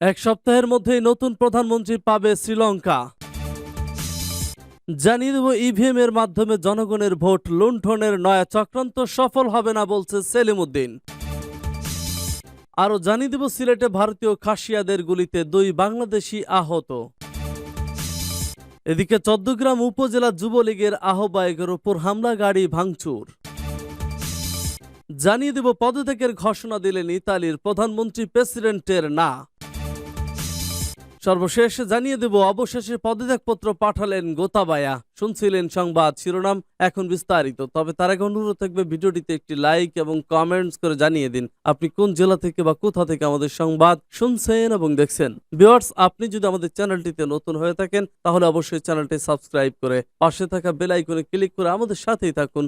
এক সপ্তাহের মধ্যেই নতুন প্রধানমন্ত্রী পাবে শ্রীলঙ্কা। জানিয়ে দেব ইভিএম এর মাধ্যমে জনগণের ভোট লুণ্ঠনের নয়া চক্রান্ত সফল হবে না বলছে সেলিম উদ্দিন আরও জানিয়ে দেব, সিলেটে ভারতীয় খাসিয়াদের গুলিতে দুই বাংলাদেশি আহত। এদিকে চৌদ্দগ্রাম উপজেলা যুবলীগের আহ্বায়কের উপর হামলা, গাড়ি ভাঙচুর। জানিয়ে দেব, পদত্যাগের ঘোষণা দিলেন ইতালির প্রধানমন্ত্রী প্রেসিডেন্টের না। সর্বশেষ জানিয়ে দেব, অবশেষে পদত্যাগপত্র পাঠালেন গোতাবায়া। শুনছিলেন সংবাদ শিরোনাম, এখন বিস্তারিত। তবে তার আগে অনুরোধ থাকবে, ভিডিওটিতে একটি লাইক এবং কমেন্টস করে জানিয়ে দিন, আপনি কোন জেলা থেকে বা কোথা থেকে আমাদের সংবাদ শুনছেন এবং দেখছেন। ভিউয়ার্স আপনি যদি আমাদের চ্যানেলটিতে নতুন হয়ে থাকেন, তাহলে অবশ্যই চ্যানেলটি সাবস্ক্রাইব করে পাশে থাকা বেল আইকনে ক্লিক করে আমাদের সাথেই থাকুন।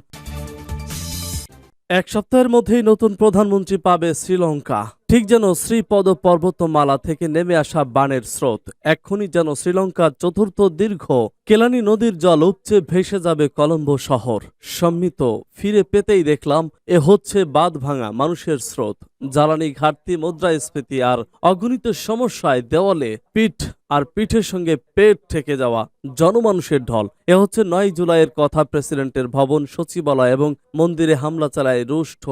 এক সপ্তাহের মধ্যেই নতুন প্রধানমন্ত্রী পাবে শ্রীলঙ্কা। ঠিক যেন শ্রীপদ পর্বতমালা থেকে নেমে আসা বানের স্রোত। এক্ষুনি যেন শ্রীলঙ্কার চতুর্থ দীর্ঘ কেলানি নদীর জল উপচে ভেসে যাবে কলম্বো শহর। সম্মিত ফিরে পেতেই দেখলাম, এ হচ্ছে বাঁধ ভাঙা মানুষের স্রোত। জ্বালানি ঘাটতি, মুদ্রাস্ফীতি আর অগণিত সমস্যায় দেওয়ালে পিঠ আর পিঠের সঙ্গে পেট ঠেকে যাওয়া জনমানুষের ঢল। এ হচ্ছে নয় জুলাইয়ের কথা প্রেসিডেন্টের ভবন, সচিবালয় এবং মন্দিরে হামলা চালায় রুষ্ট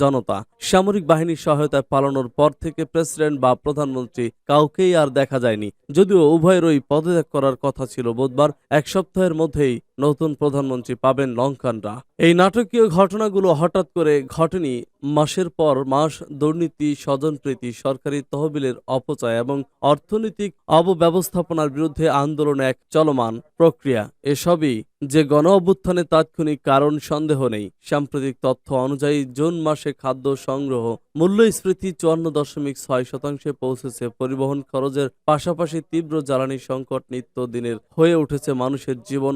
জনতা। সামরিক বাহিনীর সহায়তায় পালানোর পর থেকে প্রেসিডেন্ট বা প্রধানমন্ত্রী কাউকেই আর দেখা যায়নি। যদিও উভয়েরই পদত্যাগ করার কথা ছিল বুধবার, এক সপ্তাহের মধ্যেই নতুন প্রধানমন্ত্রী পাবেন লঙ্কানরা। এই নাটকীয় ঘটনাগুলো হঠাৎ করে ঘটেনি মাসের পর মাস দুর্নীতি, স্বজনপ্রীতি, সরকারি তহবিলের অপচয় এবং অর্থনৈতিক অবব্যবস্থাপনার বিরুদ্ধে আন্দোলন এক চলমান প্রক্রিয়া। এসবই যে গণ অভ্যুত্থানে তাৎক্ষণিক কারণ সন্দেহ নেই। সাম্প্রতিক তথ্য অনুযায়ী জুন মাসে খাদ্য সংগ্রহ মূল্যস্ফীতি চুয়ান্ন দশমিক ছয় শতাংশে পৌঁছেছে। পরিবহন খরচের পাশাপাশি তীব্র জ্বালানি সংকট নিত্য দিনের হয়ে উঠেছে মানুষের জীবন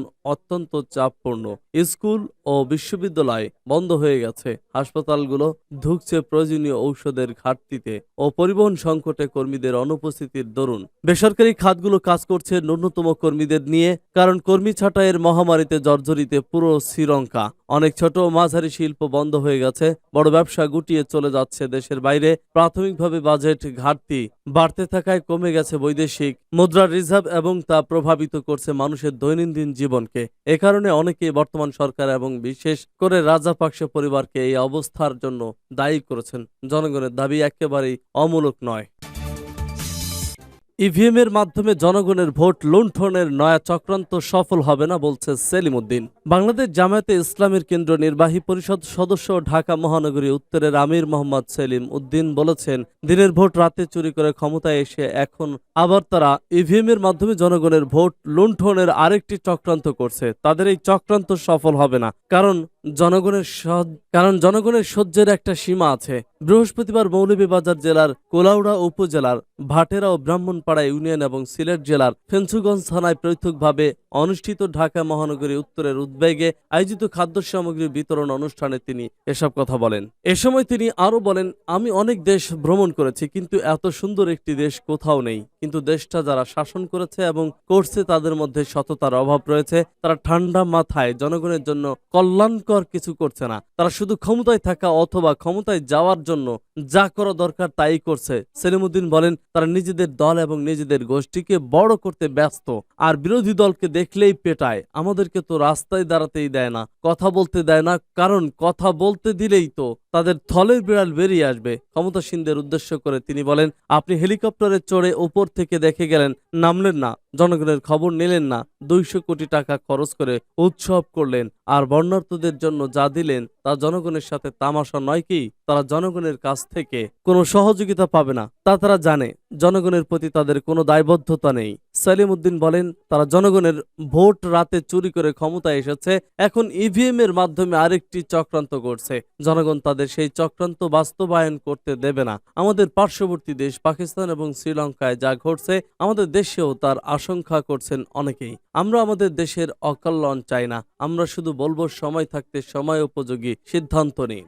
অত্যন্ত চাপপূর্ণ। স্কুল ও বিশ্ববিদ্যালয় বন্ধ হয়ে গেছে। হাসপাতালগুলো ধুকছে প্রয়োজনীয় ঔষধের ঘাটতিতে ও পরিবহন সংকটে কর্মীদের অনুপস্থিতির দরুন। বেসরকারি খাতগুলো কাজ করছে ন্যূনতম কর্মীদের নিয়ে, কারণ কর্মী ছাঁটাইয়ের মহামারীতে জর্জরিতে পুরো শ্রীলঙ্কা। অনেক ছোট ও মাঝারি শিল্প বন্ধ হয়ে গেছে। বড় ব্যবসা গুটিয়ে চলে যাচ্ছে দেশের বাইরে। প্রাথমিকভাবে বাজেট ঘাটতি বাড়তে থাকায় কমে গেছে বৈদেশিক মুদ্রার রিজার্ভ এবং তা প্রভাবিত করছে মানুষের দৈনন্দিন জীবনকে। এ কারণে অনেকে বর্তমান সরকার এবং বিশেষ করে রাজাপাকসে পরিবারকে এই অবস্থার জন্য দায়ী করেছেন। জনগণের দাবি একেবারেই অমূলক নয়। ইভিএম এর মাধ্যমে জনগণের ভোট লুণ্ঠনের নয়া চক্রান্ত সফল হবে না বলছে সেলিম উদ্দিন বাংলাদেশ জামায়াতে ইসলামের কেন্দ্র নির্বাহী পরিষদ সদস্য ঢাকা মহানগরী উত্তরের আমির মোহাম্মদ সেলিম উদ্দিন বলেছেন, দিনের ভোট রাতে চুরি করে ক্ষমতায় এসে এখন আবার তারা ইভিএম এর মাধ্যমে জনগণের ভোট লুণ্ঠনের আরেকটি চক্রান্ত করছে। তাদের এই চক্রান্ত সফল হবে না, কারণ জনগণের কারণ জনগণের সহ্যের একটা সীমা আছে। বৃহস্পতিবার মৌলভীবাজার জেলার কোলাউড়া উপজেলার ভাটেরা ও ব্রাহ্মণপাড়া ইউনিয়ন এবং সিলেট জেলার ফেঞ্চুগঞ্জ থানায় পৃথকভাবে অনুষ্ঠিত ঢাকা মহানগরী উত্তরের উদ্বেগে আয়োজিত খাদ্য সামগ্রী বিতরণ অনুষ্ঠানে তিনি এসব কথা বলেন। এ সময় তিনি আরও বলেন, আমি অনেক দেশ ভ্রমণ করেছি, কিন্তু এত সুন্দর একটি দেশ কোথাও নেই। কিন্তু দেশটা যারা শাসন করেছে এবং করছে, তাদের মধ্যে সততার অভাব রয়েছে। তারা ঠান্ডা মাথায় জনগণের জন্য কল্যাণকর কিছু করছে না। তারা শুধু ক্ষমতায় থাকা অথবা ক্ষমতায় যাওয়ার জন্য যা করা দরকার তাই করছে। সেলিমুদ্দিন বলেন, তারা নিজেদের দল এবং নিজেদের গোষ্ঠীকে বড় করতে ব্যস্ত, আর বিরোধী দলকে দেখলেই পেটায়। আমাদেরকে তো রাস্তায় দাঁড়াতেই দেয় না, কথা বলতে দেয় না, কারণ কথা বলতে দিলেই তো তাদের থলের বিড়াল বেরিয়ে আসবে। ক্ষমতাসীনদের উদ্দেশ্য করে তিনি বলেন, আপনি হেলিকপ্টারে চড়ে ওপর থেকে দেখে গেলেন, নামলেন না, জনগণের খবর নিলেন না, দুইশো কোটি টাকা খরচ করে উৎসব করলেন, আর বর্ণার্থদের জন্য যা দিলেন, তা জনগণের সাথে তামাশা নয় কি, তারা জনগণের কাছ থেকে কোনো সহযোগিতা পাবে না। তা তারা জানে। জনগণের প্রতি তাদের কোনো দায়বদ্ধতা নেই। সালিম উদ্দিন বলেন, তারা জনগণের ভোট রাতে চুরি করে ক্ষমতায় এসেছে, এখন ইভিএম এর মাধ্যমে আরেকটি চক্রান্ত করছে। জনগণ তাদের সেই চক্রান্ত বাস্তবায়ন করতে দেবে না। আমাদের পার্শ্ববর্তী দেশ পাকিস্তান এবং শ্রীলঙ্কায় যা ঘটছে, আমাদের দেশেও তার আশঙ্কা করছেন অনেকেই। আমরা আমাদের দেশের অকল্যাণ চাই না। আমরা শুধু বলব, সময় থাকতে সময় উপযোগী সিদ্ধান্ত নিন।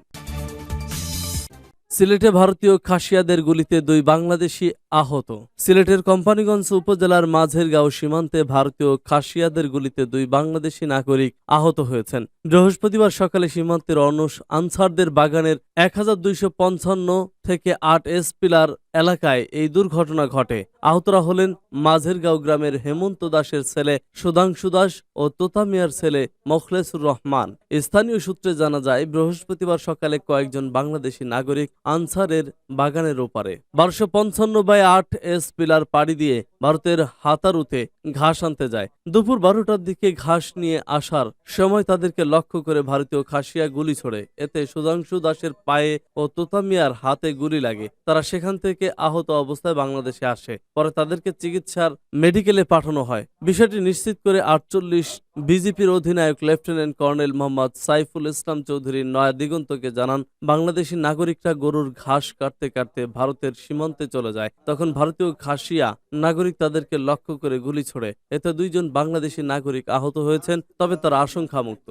সিলেটে ভারতীয় খাসিয়াদের গুলিতে দুই বাংলাদেশি আহত। সিলেটের কোম্পানিগঞ্জ উপজেলার মাঝেরগাঁও সীমান্তে ভারতীয় খাসিয়াদের গুলিতে দুই বাংলাদেশি নাগরিক আহত হয়েছেন। বৃহস্পতিবার সকালে সীমান্তের অনস আনসারদের বাগানের এক হাজার দুইশো পঞ্চান্ন থেকে আট এস পিলার এলাকায় এই দুর্ঘটনা ঘটে। আহতরা হলেন মাঝেরগাঁও গ্রামের হেমন্ত দাসের ছেলে সুধাংশু দাস ও তোতামিয়ার ছেলে মখলেসুর রহমান। স্থানীয় সূত্রে জানা যায়, বৃহস্পতিবার সকালে কয়েকজন বাংলাদেশি নাগরিক আনসারের বাগানের ওপারে। বারোশো পঞ্চান্ন বাই আট এস পিলার পাড়ি দিয়ে ভারতের হাতারুতে ঘাস আনতে যায়। দুপুর বারোটার দিকে ঘাস নিয়ে আসার সময় তাদেরকে লক্ষ্য করে ভারতীয় খাসিয়া গুলি ছোড়ে। এতে সুধাংশু দাসের পায়ে ও তোতামিয়ার হাতে গুলি লাগে। তারা সেখান থেকে আহত অবস্থায় বাংলাদেশে আসে। পরে তাদেরকে চিকিৎসার মেডিকেলে পাঠানো হয়। বিষয়টি নিশ্চিত করে আটচল্লিশ বিজেপির অধিনায়ক লেফটেন্যান্ট কর্নেল মোহাম্মদ সাইফুল ইসলাম চৌধুরী নয়া দিগন্তকে জানান, বাংলাদেশি নাগরিকরা গরুর ঘাস কাটতে কাটতে ভারতের সীমান্তে চলে যায়। তখন ভারতীয় খাসিয়া নাগরিক তাদেরকে লক্ষ্য করে গুলি ছোড়ে। এতে দুইজন বাংলাদেশি নাগরিক আহত হয়েছেন তবে তারা আশঙ্কামুক্ত।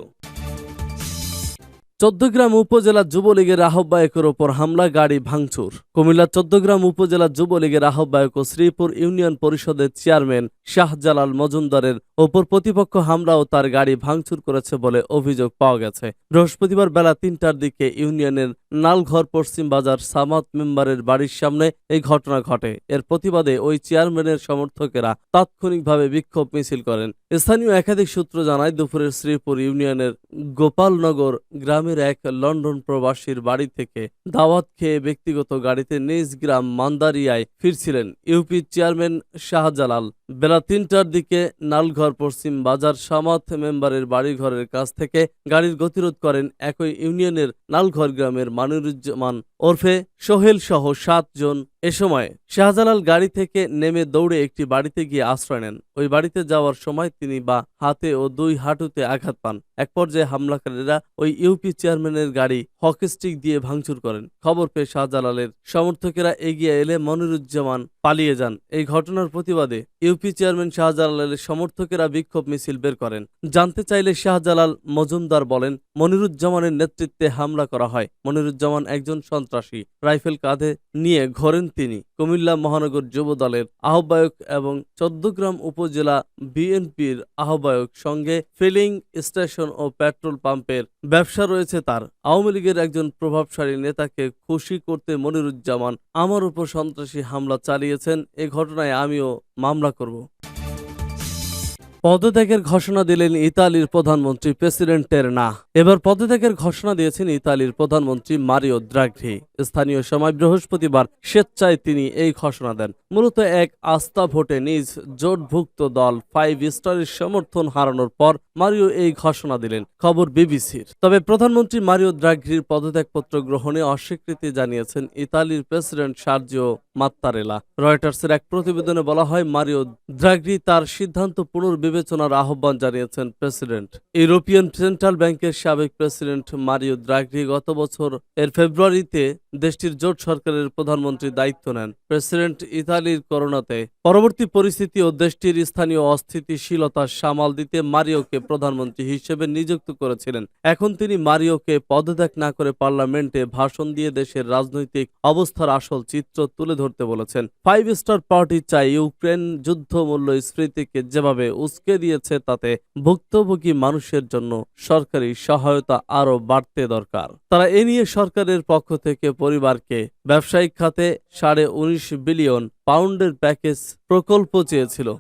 চোদ্দগ্রাম উপজেলা যুবলীগের আহ্বায়কের ওপর হামলা, গাড়ি ভাঙচুর। কুমিল্লা চোদ্দগ্রাম উপজেলা যুবলীগের আহ্বায়ক ও শ্রীপুর ইউনিয়ন পরিষদের চেয়ারম্যান শাহজালাল মজুমদারের ওপর প্রতিপক্ষ হামলা ও তার গাড়ি ভাঙচুর করেছে বলে অভিযোগ পাওয়া গেছে। বৃহস্পতিবার বেলা তিনটার দিকে ইউনিয়নের নালঘর পশ্চিম বাজার সামাত মেম্বারের বাড়ির সামনে এই ঘটনা ঘটে। এর প্রতিবাদে ওই চেয়ারম্যানের সমর্থকেরা তাৎক্ষণিকভাবে বিক্ষোভ মিছিল করেন। স্থানীয় একাধিক সূত্র জানায় দুপুরের শ্রীপুর ইউনিয়নের গোপালনগর গ্রামের এক লন্ডন প্রবাসীর বাড়ি থেকে দাওয়াত খেয়ে ব্যক্তিগত গাড়িতে নিজ গ্রাম মান্দারিয়ায় ফিরছিলেন ইউপি চেয়ারম্যান শাহজালাল। বেলা তিনটার দিকে নালঘর পশ্চিম বাজার সামাত মেম্বারের বাড়িঘরের কাছ থেকে গাড়ির গতিরোধ করেন একই ইউনিয়নের নালঘর গ্রামের মানুরুজ্জামান ওরফে সোহেল সহ সাতজন। এ সময় শাহজালাল গাড়ি থেকে নেমে দৌড়ে একটি বাড়িতে গিয়ে আশ্রয় নেন। ওই বাড়িতে যাওয়ার সময় তিনি বা হাতে ও দুই হাঁটুতে আঘাত পান। এক পর্যায়ে হামলাকারীরা ওই ইউপি চেয়ারম্যানের গাড়ি হকিস্টিক দিয়ে ভাঙচুর করেন। খবর পেয়ে শাহজালালের সমর্থকেরা এগিয়ে এলে মনিরুজ্জামান পালিয়ে যান। এই ঘটনার প্রতিবাদে ইউপি চেয়ারম্যান শাহজালালের সমর্থকেরা বিক্ষোভ মিছিল বের করেন। জানতে চাইলে শাহজালাল মজুমদার বলেন, মনিরুজ্জামানের নেতৃত্বে হামলা করা হয়। মনিরুজ্জামান একজন সন্ত্রাসী। রাইফেল কাঁধে নিয়ে ঘোরেন তিনি কুমিল্লা মহানগর যুব দলের আহ্বায়ক এবং চোদ্দগ্রাম উপজেলা বিএনপির আহ্বায়ক সঙ্গে ফিলিং স্টেশন ও পেট্রোল পাম্পের ব্যবসা রয়েছে তার। আওয়ামী লীগের একজন প্রভাবশালী নেতাকে খুশি করতে মনিরুজ্জামান আমার উপর সন্ত্রাসী হামলা চালিয়েছেন, এ ঘটনায় আমিও মামলা করব। পদত্যাগের ঘোষণা দিলেন ইতালির প্রধানমন্ত্রী প্রেসিডেন্টের না এবার পদত্যাগের ঘোষণা দিয়েছেন ইতালির প্রধানমন্ত্রী মারিও দ্রাঘি স্থানীয় সময় বৃহস্পতিবার স্বেচ্ছায় তিনি এই ঘোষণা দেন। মূলত এক আস্থা ভোটে নিজ জোটভুক্ত দল ফাইভ স্টারের সমর্থন হারানোর পর মারিও এই ঘোষণা দিলেন। খবর বিবিসির। তবে প্রধানমন্ত্রী মারিও দ্রাঘির পদত্যাগপত্র গ্রহণে অস্বীকৃতি জানিয়েছেন ইতালির প্রেসিডেন্ট সার্জিও মাত্তারেলা। রয়টার্সের এক প্রতিবেদনে বলা হয়, মারিও দ্রাঘি তার সিদ্ধান্ত পুনর্বিবেচনার আহ্বান জানিয়েছেন প্রেসিডেন্ট। ইউরোপিয়ান সেন্ট্রাল ব্যাংকের সাবেক প্রেসিডেন্ট মারিও দ্রাঘি গত বছর এর ফেব্রুয়ারিতে দেশটির জোট সরকারের প্রধানমন্ত্রীর দায়িত্ব নেন। প্রেসিডেন্ট ইতালির করোনাতে পরবর্তী পরিস্থিতি ও দেশটির স্থানীয় অস্থিতিশীলতা সামাল দিতে মারিওকে প্রধানমন্ত্রী হিসেবে নিযুক্ত করেছিলেন। এখন তিনি মারিওকে পদত্যাগ না করে পার্লামেন্টে ভাষণ দিয়ে দেশের রাজনৈতিক অবস্থার আসল চিত্র তুলে ধরতে বলেছেন। ফাইভ স্টার পার্টি চাই ইউক্রেন যুদ্ধ মূল্য স্মৃতিকে যেভাবে উস্কে দিয়েছে তাতে ভুক্তভোগী মানুষের জন্য সরকারি সহায়তা আরও বাড়তে দরকার। তারা এ নিয়ে সরকারের পক্ষ থেকে পরিবারকে ব্যবসায়িক খাতে সাড়ে উনিশ বিলিয়ন পাউন্ডের প্যাকেজ প্রকল্প চেয়েছিল।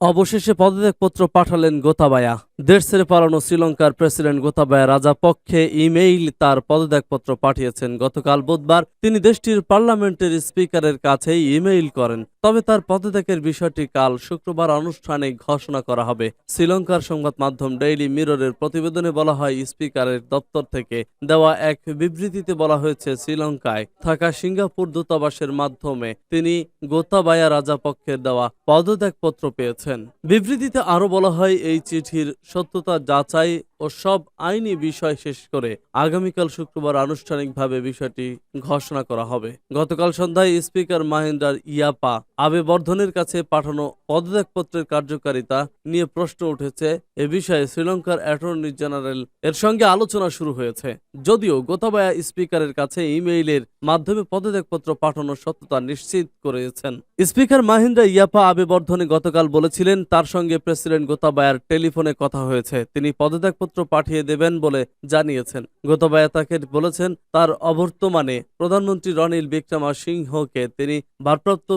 অবশেষে পদত্যাগপত্র পাঠালেন গোতাবায়া। দেশ ছেড়ে পালানো শ্রীলঙ্কার প্রেসিডেন্ট গোতাবায়া রাজা পক্ষে ইমেইল তার পদত্যাগপত্র পাঠিয়েছেন। গতকাল বুধবার তিনি দেশটির পার্লামেন্টের স্পিকারের কাছেই ইমেইল করেন। তবে তার পদত্যাগের বিষয়টি কাল শুক্রবার আনুষ্ঠানিক ঘোষণা করা হবে। শ্রীলঙ্কার সংবাদ মাধ্যম ডেইলি মিররের প্রতিবেদনে বলা হয়, স্পিকারের দপ্তর থেকে দেওয়া এক বিবৃতিতে বলা হয়েছে, শ্রীলঙ্কায় থাকা সিঙ্গাপুর দূতাবাসের মাধ্যমে তিনি গোতাবায়া রাজাপক্ষের দেওয়া পদত্যাগপত্র পেয়েছেন। বিবৃতিতে আরও বলা হয়, এই চিঠির সত্যতা যাচাই ও সব আইনি বিষয় শেষ করে আগামীকাল শুক্রবার আনুষ্ঠানিকভাবে বিষয়টি ঘোষণা করা হবে। গতকাল সন্ধ্যায় স্পিকার মাহিন্দার ইয়াপা আবে বর্ধনের কাছে পাঠানো পদত্যাগপত্রের কার্যকারিতা নিয়ে প্রশ্ন উঠেছে। এ বিষয়ে শ্রীলঙ্কার অ্যাটর্নি জেনারেল এর সঙ্গে আলোচনা শুরু হয়েছে। যদিও গোতাবায়া স্পিকারের কাছে ইমেইলের মাধ্যমে পদত্যাগপত্র পাঠানোর সত্যতা নিশ্চিত করেছেন। স্পিকার মাহিন্দ্রা ইয়াপা আবে বর্ধনে গতকাল বলেছিলেন, তার সঙ্গে প্রেসিডেন্ট গোতাবায়ার টেলিফোনে কথা হয়েছে। তিনি পদত্যাগপত্র পাঠিয়ে দেবেন বলে জানিয়েছেন। গোতাবায়া তাকে বলেছেন, তার অবর্তমানে প্রধানমন্ত্রী রনিল বিক্রমা সিংহকে তিনি ভারপ্রাপ্ত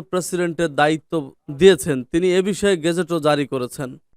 প্রেসিডেন্টের দায়িত্ব দিয়েছেন তিনি এ বিষয়ে গেজেটও জারি করেছেন।